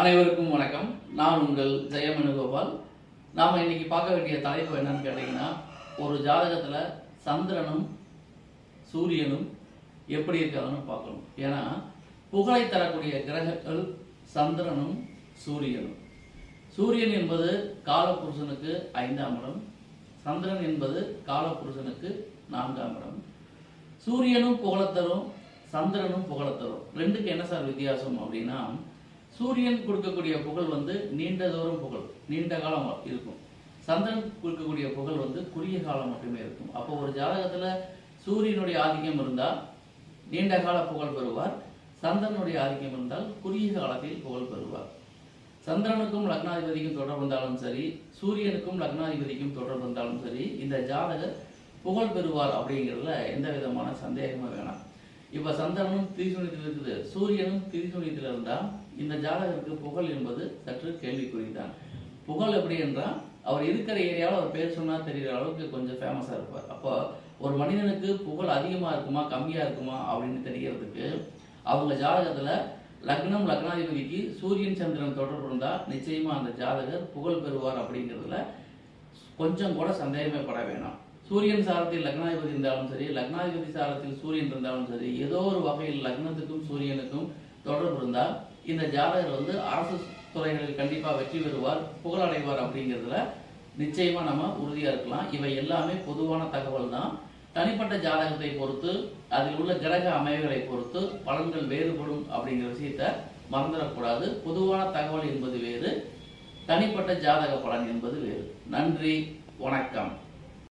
அனைவருக்கும் வணக்கம். நான் உங்கள் ஜெயமனுகோபால். நாம் இன்னைக்கு பார்க்க வேண்டிய தலைப்பு என்னன்னு கேட்டிங்கன்னா ஒரு ஜாதகத்தில் சந்திரனும் சூரியனும் எப்படி இருக்காங்கன்னு பார்க்கணும். ஏன்னா புகழை தரக்கூடிய கிரகங்கள் சந்திரனும் சூரியனும். சூரியன் என்பது காலபுருஷனுக்கு ஐந்தாம் இடம். சந்திரன் என்பது காலபுருஷனுக்கு நான்காம் இடம். சூரியனும் புகழத்தரும் சந்திரனும் புகழத்தரும் ரெண்டுக்கு என்ன சார் வித்தியாசம் அப்படின்னா சூரியன் கொடுக்கக்கூடிய புகழ் வந்து நீண்ட தூரம் புகழ் நீண்ட காலம் இருக்கும். சந்திரன் கொடுக்கக்கூடிய புகழ் வந்து குறுகிய காலம் மட்டுமே இருக்கும். அப்போ ஒரு ஜாதகத்துல சூரியனுடைய ஆதிக்கம் இருந்தால் நீண்ட கால புகழ் பெறுவார். சந்திரனுடைய ஆதிக்கம் இருந்தால் குறுகிய காலத்தில் புகழ் பெறுவார். சந்திரனுக்கும் லக்னாதிபதிக்கும் தொடர்பு இருந்தாலும் சரி சூரியனுக்கும் லக்னாதிபதிக்கும் தொடர்பு இருந்தாலும் சரி இந்த ஜாதகர் புகழ் பெறுவார் அப்படிங்கிறதுல எந்த விதமான சந்தேகமும் வேணாம். இப்ப சந்திரனும் திரிசூனியத்தில் இருக்குது. சூரியனும் திரிசூனியத்தில் இருந்தால் இந்த ஜாதகருக்கு புகழ் என்பது சற்று கேள்விக்குறிதான். புகழ் எப்படி என்றால் அவர் இருக்கிற ஏரியாவில் அவர் பேர் சொன்னால் தெரிகிற அளவுக்கு கொஞ்சம் ஃபேமஸாக இருப்பார். அப்போ ஒரு மனிதனுக்கு புகழ் அதிகமாக இருக்குமா கம்மியாக இருக்குமா அப்படின்னு தெரிகிறதுக்கு அவங்க ஜாதகத்தில் லக்னம் லக்னாதிபதிக்கு சூரியன் சந்திரன் தொடர்பு இருந்தால் நிச்சயமாக அந்த ஜாதகர் புகழ் பெறுவார் அப்படிங்கிறதுல கொஞ்சம் கூட சந்தேகமே பட வேணாம். சூரியன் சாரத்தில் லக்னாதிபதி இருந்தாலும் சரி லக்னாதிபதி சாரத்தில் சூரியன் இருந்தாலும் சரி ஏதோ ஒரு வகையில் லக்னத்துக்கும் சூரியனுக்கும் தொடர்பு இருந்தால் இந்த ஜாதகர் வந்து அரசு துறைகளில் கண்டிப்பா வெற்றி பெறுவார் புகழடைவார் அப்படிங்கிறதுல நிச்சயமா நம்ம உறுதியா இருக்கலாம். இவை எல்லாமே பொதுவான தகவல் தான். தனிப்பட்ட ஜாதகத்தை பொறுத்து அதில் உள்ள கிரக அமைவுகளை பொறுத்து பலன்கள் வேறுபடும் அப்படிங்கிற விஷயத்த மறந்துடக்கூடாது. பொதுவான தகவல் என்பது வேறு தனிப்பட்ட ஜாதக பலன் என்பது வேறு. நன்றி வணக்கம்.